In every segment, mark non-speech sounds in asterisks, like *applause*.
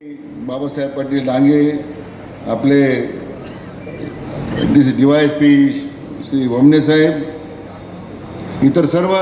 बाबासाहेब पाटील डांगे आपले D Y S P Shri Wamne साहेब इतर सर्व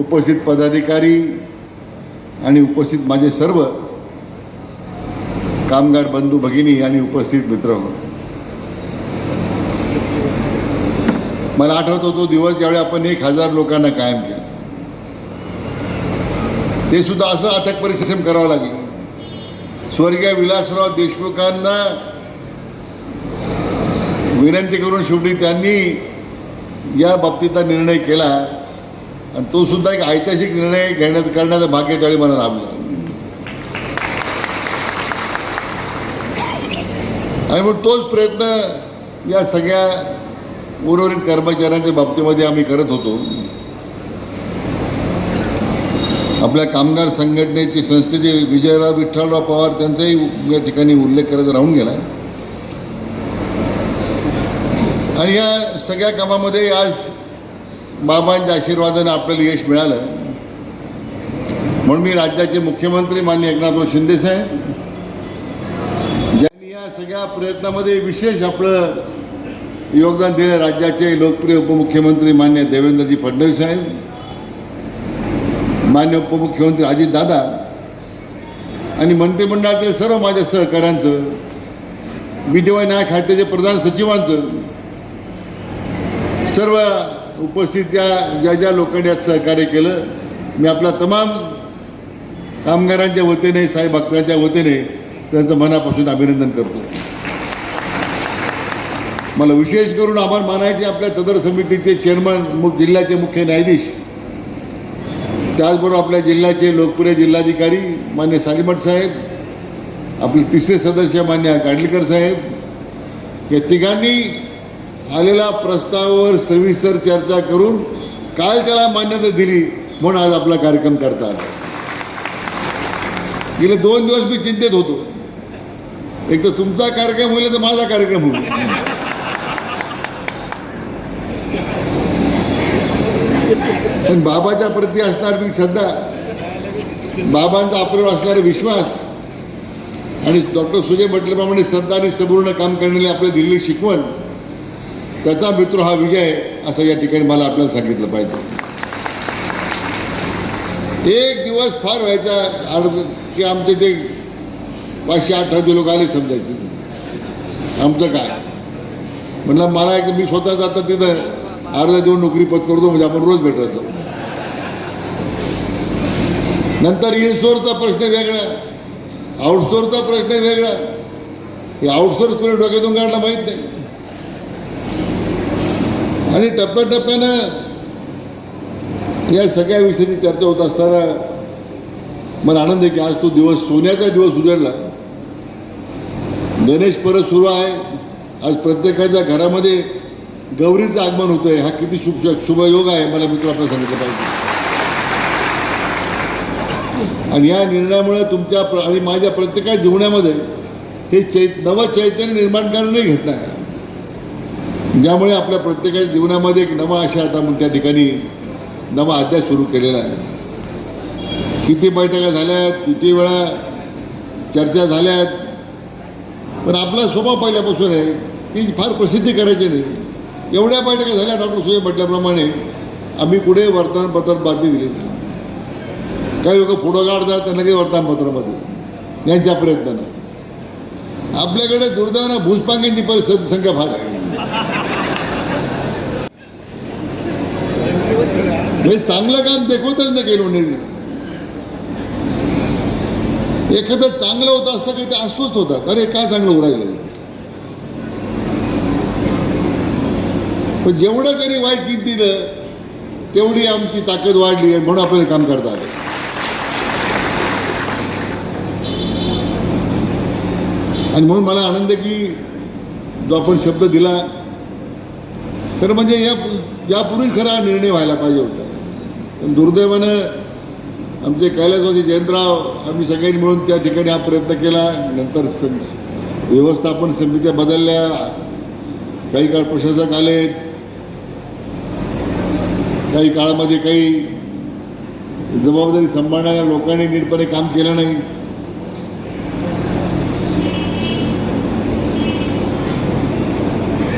उपस्थित पदाधिकारी आणि उपस्थित माझे सर्व कामगार बंधू भगिनी आणि उपस्थित मित्र. मला आठवतो तो दिवस ज्यावेळी आपण एक हजार लोकांना कायम केलं. ते सुद्धा असं अथक परिश्रम करावं लागेल. स्वर्गीय विलासराव देशमुखांना विनंती करून शेवटी त्यांनी या बाबतीचा निर्णय केला. आणि तो सुद्धा एक ऐतिहासिक निर्णय घेण्यात करण्याचं भाग्य त्यावेळी मला लाभलं. आणि मग तोच प्रयत्न या सगळ्या उर्वरित कर्मचाऱ्यांच्या बाबतीमध्ये आम्ही करत होतो. आपल्या कामगार संघटनेचे संस्थेचे विजयराव विठ्ठलराव पवार त्यांचाही या ठिकाणी उल्लेख करायचा राहून गेला आणि या सगळ्या कामामध्ये आज बाबांच्या आशीर्वादाने आपल्याला यश मिळालं. म्हणून मी राज्याचे मुख्यमंत्री माननीय एकनाथराव शिंदेसाहेब ज्यांनी या सगळ्या प्रयत्नामध्ये विशेष आपलं योगदान दिलं राज्याचे लोकप्रिय उपमुख्यमंत्री मान्य देवेंद्रजी फडणवीस साहेब मान्य उपमुख्यमंत्री अजितदादा आणि मंत्रिमंडळातील सर्व माझ्या सहकाऱ्यांचं विधिवाय न्याय खात्याचे प्रधान सचिवांचं सर्व उपस्थित ज्या ज्या ज्या लोकांनी यात सहकार्य केलं मी आपल्या तमाम कामगारांच्या वतीने साई भक्तांच्या वतीने त्यांचं मनापासून अभिनंदन करतो. मला विशेष करून आभार मानायचे आपल्या सदर समितीचे चेअरमन जिल्ह्याचे मुख्य न्यायाधीश त्याचबरोबर आपल्या जिल्ह्याचे लोकप्रिय जिल्हाधिकारी मान्य सालीमठ साहेब आपले तिसरे सदस्य मान्य गाडलीकर साहेब या तिघांनी आलेल्या प्रस्तावावर सविस्तर चर्चा करून काल त्याला मान्यता दिली म्हणून आज आपला कार्यक्रम करता आला. गेले दोन दिवस मी चिंतेत होतो. एक तर तुमचा कार्यक्रम होईल तर माझा कार्यक्रम होईल. पण बाबाच्या प्रती असणारी मी श्रद्धा बाबांचा आपल्यावर असणारा विश्वास आणि डॉक्टर सुजय म्हटल्याप्रमाणे श्रद्धा आणि संपूर्ण काम करण्याला आपल्या दिलेली शिकवण त्याचा मित्र हा विजय असं या ठिकाणी मला आपल्याला सांगितलं पाहिजे. एक दिवस फार व्हायचा अर्ध की आमचे ते पाचशे अठराशे लोक आले समजायचे. आमचं काय? म्हणलं मला एक मी स्वतः जाता तिथं अर्धा देऊन नोकरी पत्करतो म्हणजे आपण रोज भेटतो नंतर इनसोरचा प्रश्न वेगळा आउटसोरचा प्रश्न वेगळा. हे आउटसोर्स कोणी डोक्यातून काढला माहीत नाही. आणि टप्प्याटप्प्यानं या सगळ्या विषयाची चर्चा होत असताना मला आनंद आहे की आज तो दिवस सोन्याचा दिवस उजळला. गणेश परत सुरू आहे. आज प्रत्येकाच्या घरामध्ये गौरीचं आगमन होतं आहे हा किती शुभ शुभयोग आहे मला मित्र आपल्याला सांगितलं पाहिजे. आणि या निर्णयामुळे तुमच्या प्र- आणि माझ्या प्रत्येका जीवनामध्ये हे चै नवं चैतन्य निर्माण करणंही घटना आहे. ज्यामुळे आपल्या प्रत्येकाच्या जीवनामध्ये एक नवा आशा आता म्हणून त्या ठिकाणी नवा अध्याय सुरू केलेला आहे. किती बैठका झाल्यात किती वेळा चर्चा झाल्यात. पण आपला स्वभाव पहिल्यापासून आहे की फार प्रसिद्धी करायची नाही. एवढ्या बैठका झाल्या डॉक्टर सुजय म्हटल्याप्रमाणे आम्ही पुढे वर्तमानपत्रात बातमी दिली काही लोक फोटो काढतात त्यांना काही वर्तमानपत्रामध्ये. यांच्या प्रयत्नानं. आपल्याकडे दुर्दैवानं भूसपांगींची परिस्थिती संख्या फार आहे. चांगलं काम देखवतच नाही केलं निर्णय एखादं चांगलं होत असतं की ते अस्वस्थ होतात. अरे काय चांगलं होऊ राहिलं पण जेवढं त्यांनी वाईट गीत दिलं तेवढी आमची ताकद वाढली आहे म्हणून आपल्याला काम करता आलं. आणि म्हणून मला आनंद आहे की जो आपण शब्द दिला खरं म्हणजे या यापूर्वी खरा निर्णय व्हायला पाहिजे होता. पण दुर्दैवानं आमचे कैलासवासी जयंतराव आम्ही सगळ्यांनी मिळून त्या ठिकाणी हा प्रयत्न केला. नंतर व्यवस्थापन समित्या बदलल्या. काही काळ प्रशासक आलेत. काही काळामध्ये काही जबाबदारी सांभाळणाऱ्या लोकांनी नीटपणे काम केलं नाही.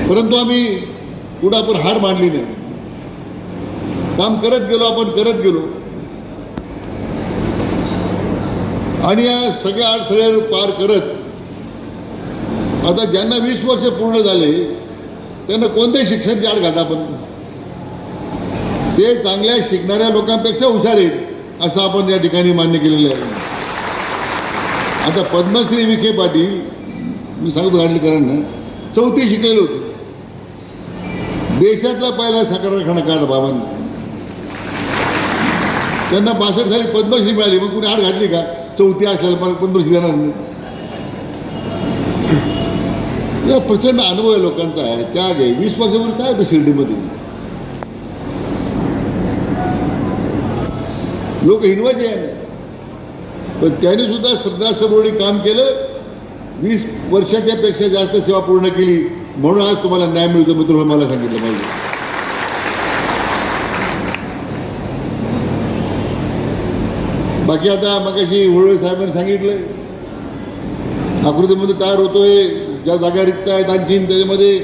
परंतु आम्ही कुठं आपण हार मांडली नाही. काम करत गेलो आपण करत गेलो. आणि या सगळ्या अडथळ्यावर पार करत आता ज्यांना वीस वर्ष पूर्ण झाले त्यांना कोणत्याही शिक्षण जाड घाता आपण ते चांगल्या शिकणाऱ्या लोकांपेक्षा हुशार आहेत असं आपण या ठिकाणी मान्य केलेलं आहे. आता पद्मश्री विखे पाटील मी सांगतो गाडलीकरांना चौथी शिकलेले होते. देशातला पहिला साखर कारखाना काढ बाबांनी. त्यांना बासष्ट साली पद्मश्री मिळाली मग कुणी आड घातली का? चौथी असल्याला मला पद्मश्री देणार नाही. प्रचंड अनुभव आहे लोकांचा आहे त्याग आहे. वीस वर्षापूर्वी काय होतं शिर्डीमध्ये? लोक हिनवायचे आहे. पण त्यांनी सुद्धा श्रद्धास्थपूर्णी काम केलं. वीस वर्षाच्या पेक्षा जास्त सेवा पूर्ण केली. म्हणून आज तुम्हाला न्याय मिळतो मित्र मला सांगितलं पाहिजे. बाकी आता मग अशी होळवे साहेबांनी सांगितलं आकृतीमध्ये तयार होतोय. ज्या जागा रिक्त आहेत आणखीन त्याच्यामध्ये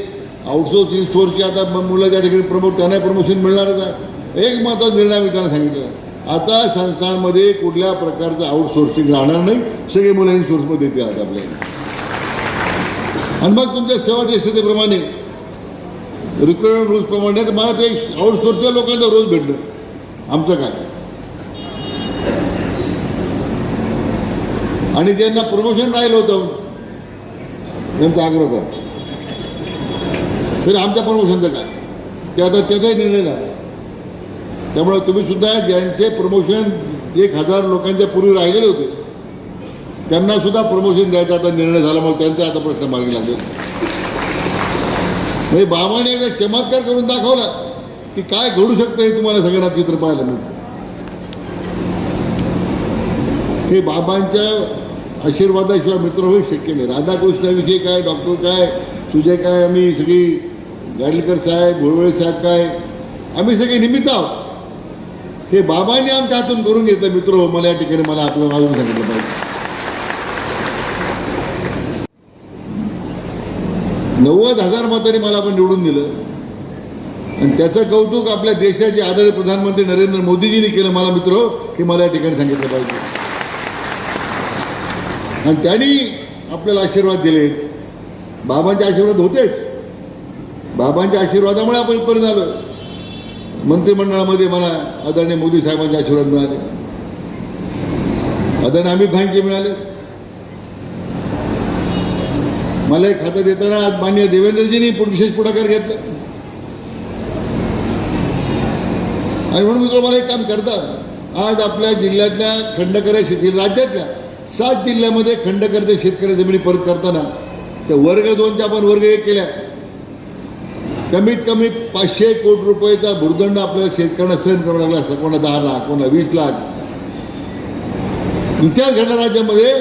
आउटसोर्स इनसोर्सची आता मुलं त्या ठिकाणी प्रमोट त्यांना प्रमोशन मिळणारच आहे. एक महत्त्वाचा निर्णय मी त्यांना सांगितलं आता संस्थांमध्ये कुठल्या प्रकारचं आउटसोर्सिंग राहणार नाही सगळे मुलं इनसोर्समध्ये येतील आता आपल्याला. आणि मग तुमच्या सेवाच्या टेस्टप्रमाणे रिक्रुटमेंट रूल्सप्रमाणे तर मला ते आउटसोर्सच्या लोकांचा रोज भेटलं. आमचं काय? आणि ज्यांना प्रमोशन राहिलं होतं त्यांचा आग्रह होता तरी आमच्या प्रमोशनचं काय? ते आता त्याचाही निर्णय झाला. त्यामुळे तुम्हीसुद्धा ज्यांचे प्रमोशन एक हजार लोकांच्या पूर्वी राहिलेले होते त्यांनासुद्धा प्रमोशन द्यायचा आता निर्णय झाला मग त्यांचा आता प्रश्न मार्गी लागले. म्हणजे बाबाने एकदा चमत्कार करून दाखवला की काय घडू शकतं हे तुम्हाला सगळ्यांना चित्र पाहायला मिळतं. हे बाबांच्या आशीर्वादाशिवाय मित्र होऊ शक्य नाही. राधाकृष्णाविषयी काय डॉक्टर काय सुजय काय आम्ही सगळी गाडलेकर साहेब भोळवळे साहेब काय आम्ही सगळे निमित्त आहोत. हे बाबांनी आमच्या हातून करून घेतलं. मित्र हो मला या ठिकाणी मला आपलं वाजून सांगितलं पाहिजे. नव्वद हजार मतांनी मला आपण निवडून दिलं. आणि त्याचं कौतुक आपल्या देशाचे आदरणीय प्रधानमंत्री नरेंद्र मोदीजींनी केलं मला मित्र हो, हे मला या ठिकाणी सांगितलं पाहिजे. आणि त्यांनी आपल्याला आशीर्वाद दिले. बाबांचे आशीर्वाद होतेच. बाबांच्या आशीर्वादामुळे आपण इथपर्यंत आलो मंत्रिमंडळामध्ये मला आदरणीय मोदी साहेबांचे आशीर्वाद मिळाले. आदरणीय अमित भाईंचे मिळाले. मला एक खातं देताना आज मान्य देवेंद्रजींनी विशेष पुढाकार घेतला. आणि म्हणून मित्र मला एक काम करतात आज आपल्या जिल्ह्यातल्या खंडकऱ्या शेती राज्यातल्या सात जिल्ह्यामध्ये खंडकर्ते शेतकरी जमिनी परत करताना त्या वर्ग दोनच्या आपण वर्ग एक केल्या. कमीत कमी पाचशे कोटी रुपयाचा भुर्दंड आपल्याला शेतकऱ्यांना सहन करावा लागला. असं कोणा दहा लाख कोणा वीस लाख. इतिहास घडला राज्यामध्ये.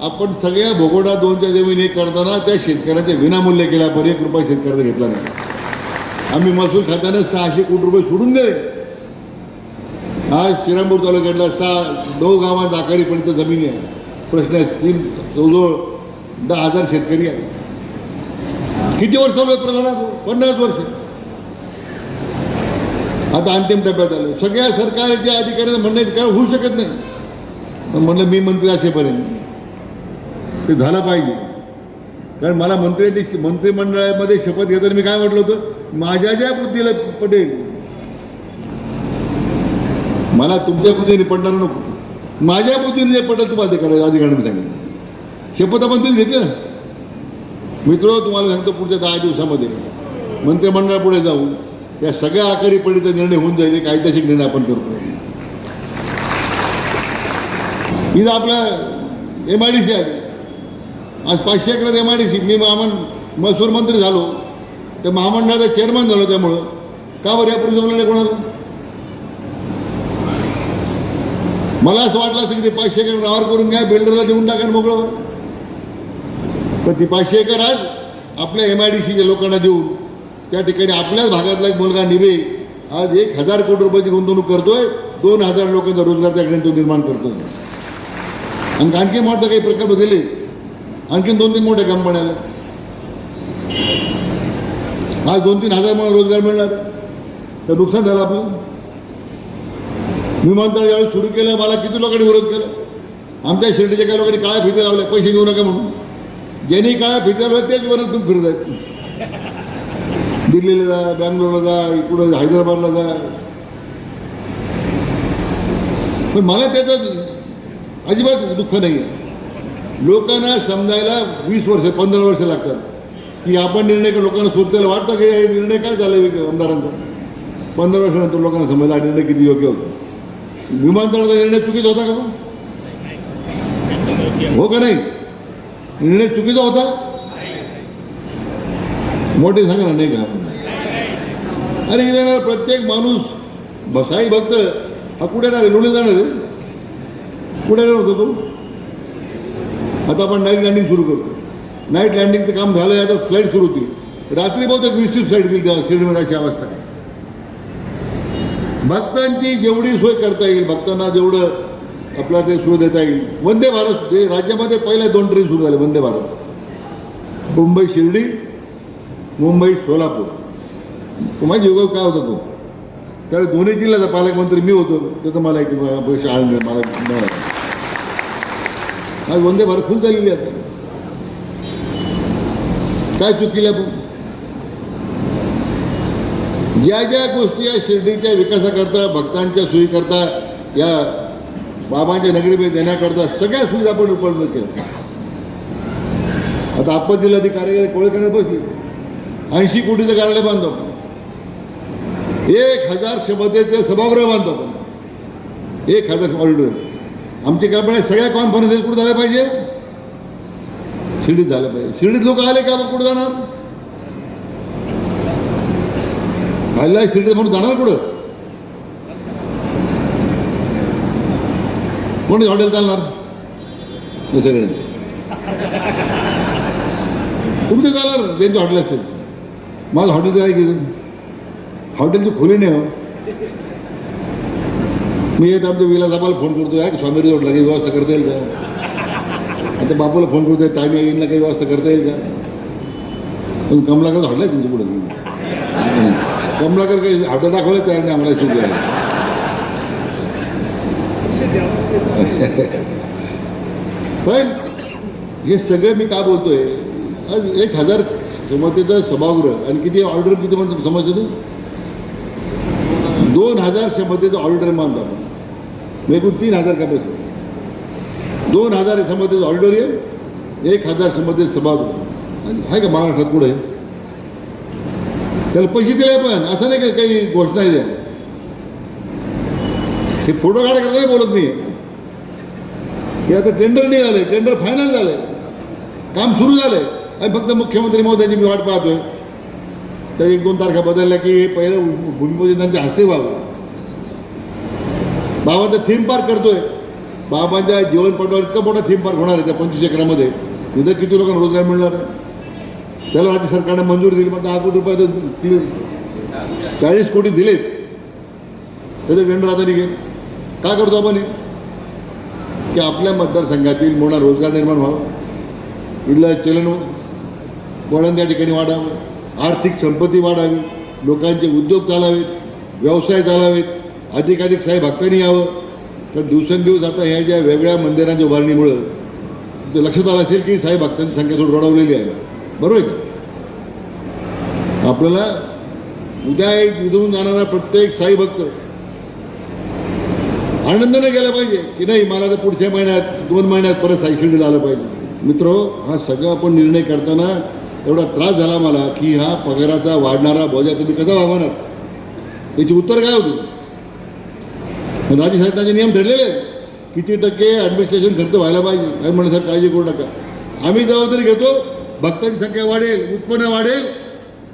आपण सगळ्या भोगोडा दोनच्या जमीन हे करताना त्या शेतकऱ्याचे विनामूल्य केला. पण एक रुपया शेतकऱ्याचा घेतला नाही. आम्ही महसूल खात्यानं सहाशे कोटी रुपये सोडून दिले. आज श्रीरामपूर तालुक्यातला सहा नऊ गावात आकारीपर्यंत जमीन आहे प्रश्न आहे तीन जवळजवळ दहा हजार शेतकरी आहे किती वर्ष चालू आहे प्रकरणात पन्नास वर्ष. आता अंतिम टप्प्यात आलं. सगळ्या सरकारच्या अधिकाऱ्यांना म्हणणं काय होऊ शकत नाही. पण म्हणलं मी मंत्री असेपर्यंत. ते झालं पाहिजे. कारण मला मंत्र्याची मंत्रिमंडळामध्ये शपथ घेताना मी काय म्हटलं होतं? माझ्या ज्या बुद्धीला पटेल. मला तुमच्या बुद्धीने पडणार नको. माझ्या बुद्धीने जे पटेल तुम्हाला ते करायचं अधिकाऱ्यांनी सांगितलं. शपथ आपण तीच घेतली ना. मित्र तुम्हाला सांगतो पुढच्या दहा दिवसामध्ये. मंत्रिमंडळ पुढे जाऊन त्या सगळ्या आकारीपडीचा निर्णय होऊन जाईल एक निर्णय आपण करतो इथं आपलं एम आय डी सी आहे. आज पाचशे एकरात एम आय डी सी मी महामं महसूल मंत्री झालो. त्या महामंडळाचा चेअरमन झालो त्यामुळं. का बरं यापूर्वी जमलं नाही कोणाला? मला असं वाटलं असेल की पाचशे एकर नावावर करून घ्या बिल्डरला देऊन टाका मोकळं. तर ती पाचशे एकर आज आपल्या एम आय डी सीच्या लोकांना देऊन त्या ठिकाणी आपल्याच भागातला एक मुलगा निवे आज एक हजार कोटी रुपयाची गुंतवणूक करतोय दोन हजार लोकांचा रोजगार त्या ठिकाणी तो निर्माण करतोय. आणि आणखी मोठं काही प्रकल्प दिले आणखीन दोन तीन मोठ्या कंपन्याला आज दोन तीन हजार मला रोजगार मिळणार. तर नुकसान झालं आपलं. विमानतळ ज्यावेळी सुरू केलं मला किती लोकांनी विरोध केला. आमच्या शिर्डीच्या काही लोकांनी काळ्या फिते लावल्या पैसे घेऊ नका म्हणून. ज्यांनी काळा फिते त्याच तेच वरच फिरत आहेत. दिल्लीला जा बँगलोरला जा इकडं हैदराबादला जा. पण मला त्याचं अजिबात दुःख नाही लोकांना समजायला वीस वर्ष पंधरा वर्ष लागतात. की आपण निर्णय लोकांना सोचायला वाटतं की हे निर्णय काय झाला आमदारांचा? पंधरा वर्षानंतर लोकांना समजला निर्णय किती योग्य होता? विमानतळाचा निर्णय चुकीचा होता का हो का नाही? निर्णय चुकीचा होता? मोठे सांगा ना नाही का? अरे इथे प्रत्येक माणूस बसाई भक्त हा कुठे येणार आहे लोणी जाणार कुठे येणार होतो तो? आता आपण नाईट लँडिंग सुरू करतो नाईट लँडिंगचं काम झालं आता फ्लाईट सुरू होती रात्री बहुतेक विस्तृत फ्लाईट दिली त्या अशी अवस्था. भक्तांची जेवढी सोय करता येईल भक्तांना जेवढं आपला ते सुरू देता येईल. वंदे भारत. हे राज्यामध्ये पहिल्या दोन ट्रेन सुरू झाले. वंदे भारत. मुंबई शिर्डी मुंबई सोलापूर. माझी योगा काय होता तो? त्यावेळी दोन्ही जिल्ह्याचा पालकमंत्री मी होतो. त्याचं मला एक पैसे आनंद मला मिळाला. आज वंदे भारत फुल झालेली आहे. आता. काय चुकीला पण ज्या ज्या गोष्टी या शिर्डीच्या विकासाकरता भक्तांच्या सोयीकरता या बाबांच्या नगरीमध्ये देण्याकरता सगळ्या सुविधा आपण उपलब्ध केल्या. आता आपत्तीला ती कार्यालय कोळेकडे बसली. ऐंशी कोटीचं कार्यालय बांधतो आपण. एक हजार क्षमतेचं सभागृह बांधतो आपण. एक हजार ऑडिटोरियम आमची कल्पना आहे, सगळ्या कॉन्फरन्सेस कुठे झाल्या पाहिजे? शिर्डीत झालं पाहिजे. शिर्डीत लोक आले का कुठं जाणार? हल्ला शिर्डीत म्हणून जाणार कुठं? कोणी हॉटेल चालणार? दुसरीकडे. तुमचे चालणार? त्यांचे हॉटेल असतील. माझं हॉटेल काय की हॉटेलची खोली नाही हो. मी येत आमच्या विलासाबाला फोन करतो आहे स्वामी रिसॉर्टला काही व्यवस्था करता येईल का? आता बापूला फोन करतोय ताई येईनला काही व्यवस्था करता येईल का? पण कमलाकर हॉटेल आहे तुमच्यापुढे. कमलाकर काही हॉटेल दाखवलं तयार नाही आम्हाला सुरू *laughs* पण हे सगळं मी का बोलतोय? आज एक हजार क्षमतेचं सभागृह आणि किती ऑर्डर किती म्हणतो समजते दोन हजार क्षमतेचं ऑर्डर मानतो आपण. एकूण तीन हजार कॅपॅसिटी दोन हजार क्षमतेचं ऑडिटोरियम एक हजार क्षमतेचं सभागृह. आणि आहे का महाराष्ट्रात पुढे त्याला पैसे दिले पण असं नाही का काही घोषणा द्या हे फोटो काढायला नाही बोलत मी? हे आता टेंडर निघाले टेंडर फायनल झालंय काम सुरू झालंय आणि फक्त मुख्यमंत्री महोदयांची मी वाट पाहतोय. तर एक दोन तारखा बदलल्या की हे पहिलं हस्ते व्हावं. बाबांचा थीम पार्क करतोय. बाबांच्या जीवनपटावर इतका मोठा थीम पार्क होणार आहे त्या पंचवीस एकरामध्ये. तिथं किती लोकांना रोजगार मिळणार आहे? त्याला राज्य सरकारने मंजुरी दिली मग दहा कोटी रुपये तर चाळीस कोटी दिलेत. त्याचं टेंडर आता निघेल. का करतो आपण हे? की आपल्या मतदारसंघातील मोठा रोजगार निर्माण व्हावा. इथलं चलन वळण त्या ठिकाणी वाढावं. आर्थिक संपत्ती वाढावी. लोकांचे उद्योग चालावेत. व्यवसाय चालावेत. अधिकाधिक साहेब भक्तांनी यावं. तर दिवसेंदिवस आता ह्या ज्या वेगळ्या मंदिरांच्या उभारणीमुळं लक्षात आलं असेल की साहेब भक्तांची संख्या थोडी रडवलेली आहे. बरोबर आहे का? आपल्याला उद्या एक इथून जाणारा प्रत्येक साई भक्त आनंदाने गेला पाहिजे की नाही? मला तर पुढच्या महिन्यात दोन महिन्यात परत साई आलं पाहिजे. मित्र हा सगळा आपण निर्णय करताना एवढा त्रास झाला मला की हा पगाराचा वाढणारा बोजा तुम्ही कसा वागवणार? याची उत्तर काय होती? पण राज्य शासनाचे नियम ठरलेले आहेत. किती टक्के ॲडमिनिस्ट्रेशन खर्च व्हायला पाहिजे? काही साहेब काळजी करू नका. आम्ही जबाबदारी घेतो भक्तांची संख्या वाढेल उत्पन्न वाढेल.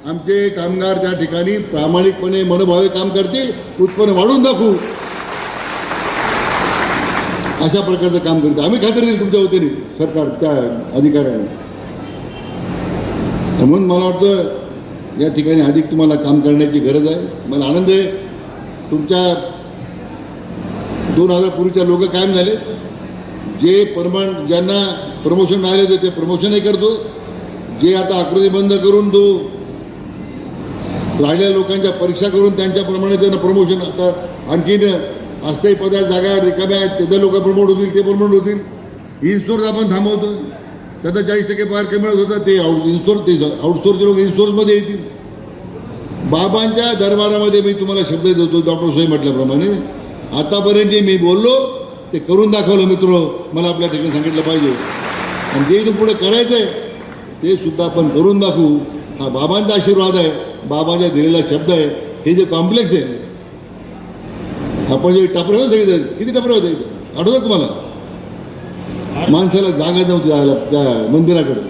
आमचे कामगार त्या ठिकाणी प्रामाणिकपणे मनोभावे काम करतील उत्पन्न वाढवून दाखवू. अशा प्रकारचं काम करतो. आम्ही खात्री दिली तुमच्या वतीने. सरकार त्या अधिकाऱ्याने म्हणून मला वाटतं या ठिकाणी अधिक तुम्हाला काम करण्याची गरज आहे. मला आनंद आहे. तुमच्या दोन हजार पूर्वीच्या लोक कायम झाले. जे परमान ज्यांना प्रमोशन मिळाले होते ते प्रमोशनही करतो. जे आता आकृती बंद करून तो राहिलेल्या लोकांच्या परीक्षा करून त्यांच्याप्रमाणे त्यांना प्रमोशन आता आणखीन अस्थायी पदार्थ जागा रिकाम्या आहेत त्याचे लोक प्रमोट होतील ते प्रमोट होतील. इन्सोर्स आपण थांबवतो. त्याचा चाळीस टक्के पगार कमी मिळत होता ते आउट इन्सोर्स ते आउटसोर्सचे लोक इन्सोर्समध्ये येतील. बाबांच्या दरबारामध्ये मी तुम्हाला शब्द देतो डॉक्टर सोय म्हटल्याप्रमाणे. आतापर्यंत जे मी बोललो ते करून दाखवलं मित्र. मला आपल्या ठिकाणी सांगितलं पाहिजे. आणि जे इथून पुढे करायचं आहे ते सुद्धा आपण करून दाखवू. हा बाबांचा आशीर्वाद आहे. बाबांच्या दिलेला शब्द आहे. हे जे कॉम्प्लेक्स आहे आपण जे टपरं होतं किती टपरं होते? इथं तुम्हाला? माणसाला जागा नव्हती जायला त्या मंदिराकडे.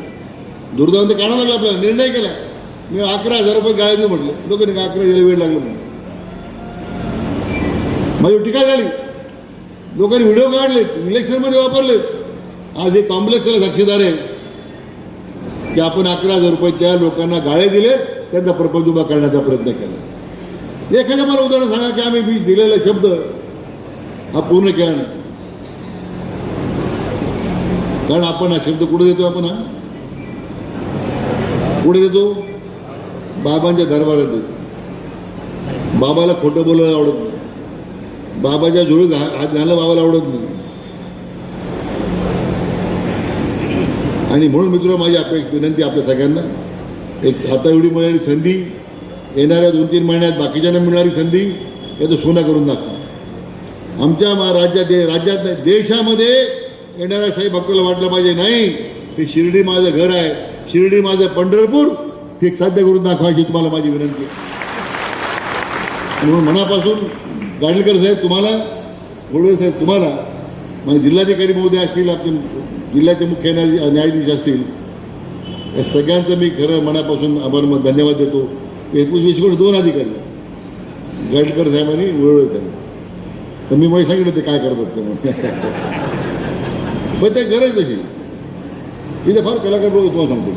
दुर्दैवाने काढावं लागलं आपल्याला. निर्णय केला. मी अकरा हजार रुपये गाळ्या देऊ म्हटलं. लोकांनी का अकरा हजार वेळ लागला म्हणून. माझी टीका झाली. लोकांनी व्हिडिओ काढले इलेक्शनमध्ये वापरले. आज हे कॉम्प्लेक्सला साक्षीदार आहे. की आपण अकरा हजार रुपये त्या लोकांना गाळे दिले त्यांचा प्रपंच उभा करण्याचा प्रयत्न केला. एखादं मला उदाहरण सांगा की आम्ही मी दिलेला शब्द हा पूर्ण केला नाही. कारण आपण हा शब्द कुठे देतो आपण हा? कुठे देतो? बाबांच्या दरबारात देतो. बाबाला खोटं बोलायला आवडत नाही. बाबाच्या जोडीत हा- हात घालायला बाबाला आवडत नाही. आणि म्हणून मित्र माझी अपेक्षा विनंती आपल्या सगळ्यांना. एक आता एवढी मिळाली संधी येणाऱ्या दोन तीन महिन्यात बाकीच्यांना मिळणारी संधी याचं सोनं करून दाखवा. आमच्या मा- राज्यात राज्यात नाही देशामध्ये येणाऱ्या साई भक्ताला वाटलं पाहिजे नाही ते शिर्डी माझं घर आहे. शिर्डी माझं पंढरपूर ते साध्य करून दाखवायची तुम्हाला माझी विनंती. म्हणून मनापासून गाडलकर साहेब तुम्हाला गोडवे साहेब तुम्हाला म्हणजे जिल्हाधिकारी महोदय असतील आपले जिल्ह्याचे मुख्य न्यायाधी- न्यायाधीश असतील या सगळ्यांचं मी खरं मनापासून आभार धन्यवाद देतो. वेदपूज वीस दोन अधिकारी. गडकर साहेब आणि वळवळे साहेब. तर मी मला सांगितलं ते काय करतात ते म्हणून. पण ते गरज तशी इथे फार कलाकार बघू तुम्हाला सांगतो.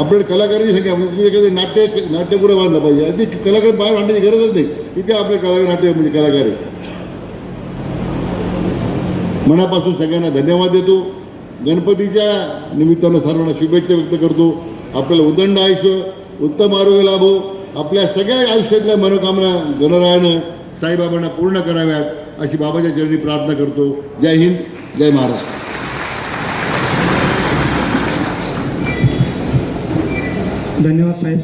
आपल्याकडे कलाकारांची संख्या म्हणजे तुम्ही एखादे नाट्य नाट्यपुरं बांधलं पाहिजे. आणि ते कलाकार बाहेर आणण्याची गरजच नाही. इथे आपले कलाकार नाट्य म्हणजे कलाकार आहे मनापासून सगळ्यांना धन्यवाद देतो. गणपतीच्या निमित्तानं सर्वांना शुभेच्छा व्यक्त करतो. आपल्याला उदंड आयुष्य उत्तम आरोग्य लाभो. आपल्या सगळ्या आयुष्यातल्या मनोकामना गणरायानं साईबाबांना पूर्ण कराव्यात अशी बाबाच्या चरणी प्रार्थना करतो. जय हिंद जय महाराष्ट्र धन्यवाद साहेब.